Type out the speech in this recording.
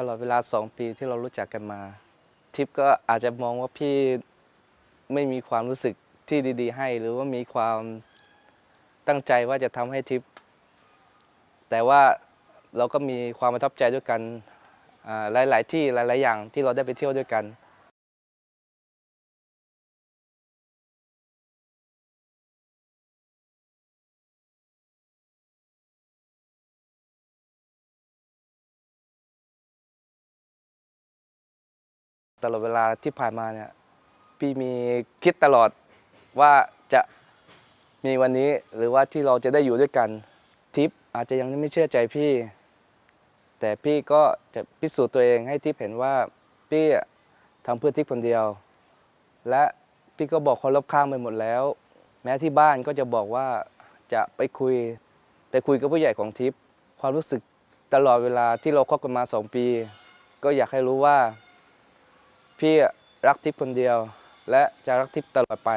ตลอดเวลาสองปีที่เรารู้จักกันมา ทิปก็อาจจะมองว่าพี่ไม่มีความรู้สึกที่ดี ๆ ให้ หรือว่ามีความตั้งใจว่าจะทำให้ทิปแต่ว่าเราก็มีความประทับใจด้วยกันหลาย ๆ ที่หลาย ๆ อย่างที่เราได้ไปเที่ยวด้วยกัน ตลอดเวลาที่ผ่านมาเนี่ยพี่มีคิดตลอดว่าจะมีวันนี้หรือว่าที่เราจะได้อยู่ด้วยกันทิปอาจจะยังไม่เชื่อใจพี่ แต่พี่ก็จะพิสูจน์ตัวเองให้ทิปเห็นว่าพี่ทำเพื่อทิปคนเดียว และพี่ก็บอกคนรอบข้างไปหมดแล้ว แม้ที่บ้านก็จะบอกว่าจะไปคุยไปคุยกับผู้ใหญ่ของทิปความรู้สึกตลอดเวลาที่เราคบกันมาสองปี ก็อยากให้รู้ว่า พี่รักทิพย์คนเดียว และจะรักทิพย์ตลอดไป